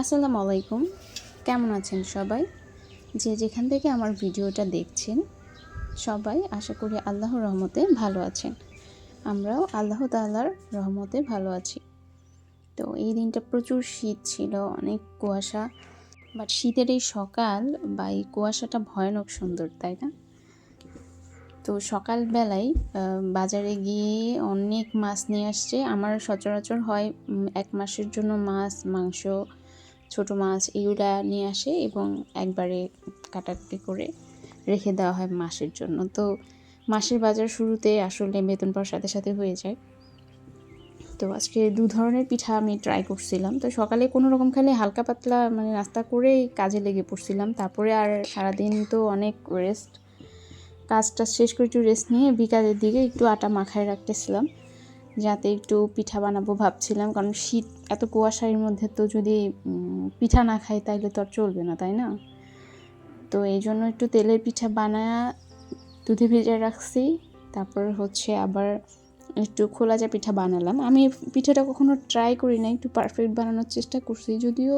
আসসালামু আলাইকুম। কেমন আছেন সবাই? যে যেখান থেকে আমার ভিডিওটা দেখছেন, সবাই আশা করি আল্লাহর রহমতে ভালো আছেন। আমরাও আল্লাহ তাআলার রহমতে ভালো আছি। তো এই দিনটা প্রচুর শীত ছিল, অনেক কুয়াশা। বাট শীতের এই সকাল, বা এই কুয়াশাটা ভয়ানক সুন্দর, তাই না? তো সকালবেলায় বাজারে গিয়ে অনেক মাছ নিয়ে আসছে। আমার সচরাচর হয় এক মাসের জন্য মাছ, মাংস ছোট মাছ এগুলা নিয়ে আসে এবং একবারে কাটাকুটি করে রেখে দেওয়া হয় মাসের জন্য। তো মাসের বাজার শুরুতে আসলে বেতন পাওয়ার সাথে সাথে হয়ে যায়। তো আজকে দু ধরনের পিঠা আমি ট্রাই করছিলাম। তো সকালে কোনো রকম খালি হালকা পাতলা মানে নাস্তা করেই কাজে লেগে পড়ছিলাম। তারপরে আর সারাদিন তো অনেক রেস্ট কাজটা শেষ করে একটু রেস্ট নিয়ে বিকালের দিকে একটু আটা মাখায় রাখতেছিলাম। যাতে একটু পিঠা বানাবো ভাবছিলাম, কারণ শীত, এত কুয়াশার মধ্যে তো যদি পিঠা না খাই তাইলে তো আর চলবে না, তাই না? তো এই জন্য একটু তেলের পিঠা বানায়া দুধে ভেজে রাখছি। তারপর হচ্ছে আবার একটু খোলা যা পিঠা বানালাম। আমি পিঠাটা কখনো ট্রাই করি না একটু পারফেক্ট বানানোর চেষ্টা করছি। যদিও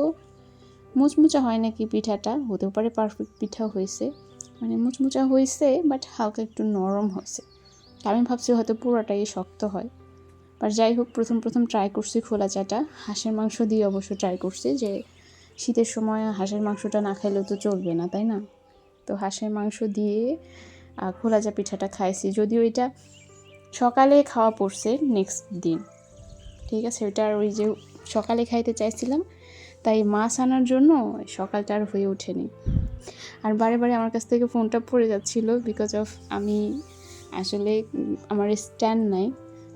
মুচমুচা হয় নাকি পিঠাটা, হতেও পারে পারফেক্ট পিঠা হয়েছে। মানে মুচমুচা হয়েছে বাট হালকা একটু নরম হয়েছে। আমি ভাবছি হয়তো পুরোটাই শক্ত হয়। আর যাই হোক, প্রথম প্রথম ট্রাই করছি খোলা চাটা। হাঁসের মাংস দিয়ে অবশ্য ট্রাই করছি যে, শীতের সময় হাঁসের মাংসটা না খাইলেও তো চলবে না, তাই না? তো হাঁসের মাংস দিয়ে খোলা চা পিঠাটা খাইছি। যদিও এটা সকালে খাওয়া পড়ছে নেক্সট দিন, ঠিক আছে? আর ওই যে সকালে খাইতে চাইছিলাম, তাই মাছ আনার জন্য সকালটা আর হয়ে ওঠেনি। আর বারে বারে আমার কাছ থেকে ফোনটা পড়ে যাচ্ছিল বিকজ অফ আমি আসলে আমার স্ট্যান্ড নাই।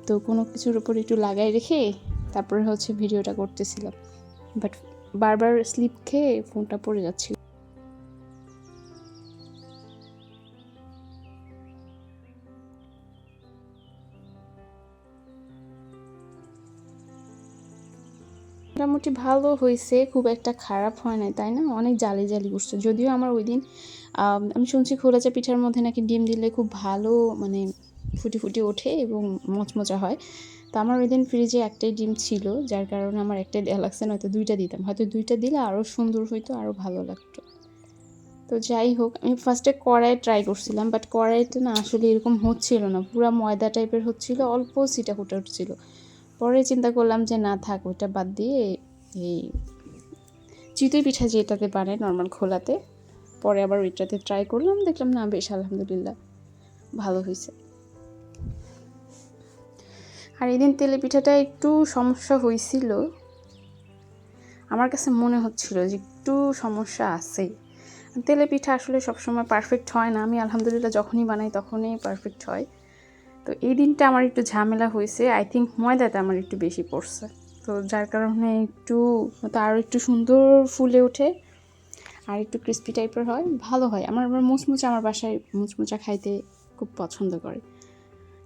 তো কোনো কিছুর উপর একটু লাগাই রেখে তারপরে হচ্ছে ভিডিওটা করতেছিলাম বাট বারবার স্লিপ খেয়ে ফোনটা পড়ে যাচ্ছিল। মোটামুটি ভালো হয়েছে খুব একটা খারাপ হয় না তাই না? অনেক জালি জালি করছে যদিও আমার ওই দিন আমি শুনছি খোলাচা পিঠার মধ্যে নাকি ডিম দিলে খুব ভালো মানে ফুটি ফুটি ওঠে এবং মচমচা হয়। তো আমার ওই দিন ফ্রিজে একটাই ডিম ছিল, যার কারণে আমার একটাই দেওয়া লাগছে নয়তো দুইটা দিতাম। হয়তো দুইটা দিলে আরও সুন্দর হইতো আরও ভালো লাগতো। তো যাই হোক, আমি ফার্স্টে কড়াই ট্রাই করছিলাম বাট কড়াইটা না আসলে এরকম হচ্ছিল না। পুরো ময়দা টাইপের হচ্ছিল, অল্প সিটা ফুটে উঠছিল। পরে চিন্তা করলাম যে না থাক ওটা বাদ দিয়ে এই চিতই পিঠা যেটাতে বানায় নর্মাল খোলাতে, পরে আবার ওইটাতে ট্রাই করলাম, দেখলাম না, বেশ আলহামদুলিল্লাহ, ভালো হয়েছে আর এই দিন তেলে পিঠাটা একটু সমস্যা হয়েছিল আমার কাছে মনে হচ্ছিল যে একটু সমস্যা আছে। তেলে পিঠা আসলে সবসময় পারফেক্ট হয় না। আমি আলহামদুলিল্লাহ যখনই বানাই তখনই পারফেক্ট হয়। তো এই দিনটা আমার একটু ঝামেলা হয়েছে। আই থিঙ্ক ময়দাটা আমার একটু বেশি পড়ছে। তো যার কারণে একটু আরও একটু সুন্দর ফুলে ওঠে আর একটু ক্রিস্পি টাইপের হয়। ভালো হয়। আমার আমার মুচমুচা, আমার বাসায় মুচমুচা খাইতে খুব পছন্দ করে।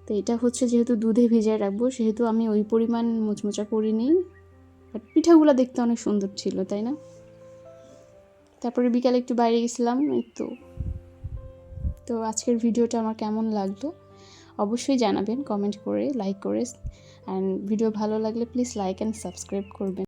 তো এটা হচ্ছে যেহেতু দুধে ভিজিয়ে রাখব, সেহেতু আমি ওই পরিমাণ মুচমুচা করিনি বাট পিঠাগুলো দেখতে অনেক সুন্দর ছিল, তাই না? তারপরে বিকালে একটু বাইরে গেছিলাম তো। তো আজকের ভিডিওটা আমার কেমন লাগল? অবশ্যই জানাবেন, কমেন্ট করে, লাইক করে। অ্যান্ড ভিডিও ভালো লাগলে প্লিজ লাইক অ্যান্ড সাবস্ক্রাইব করবেন।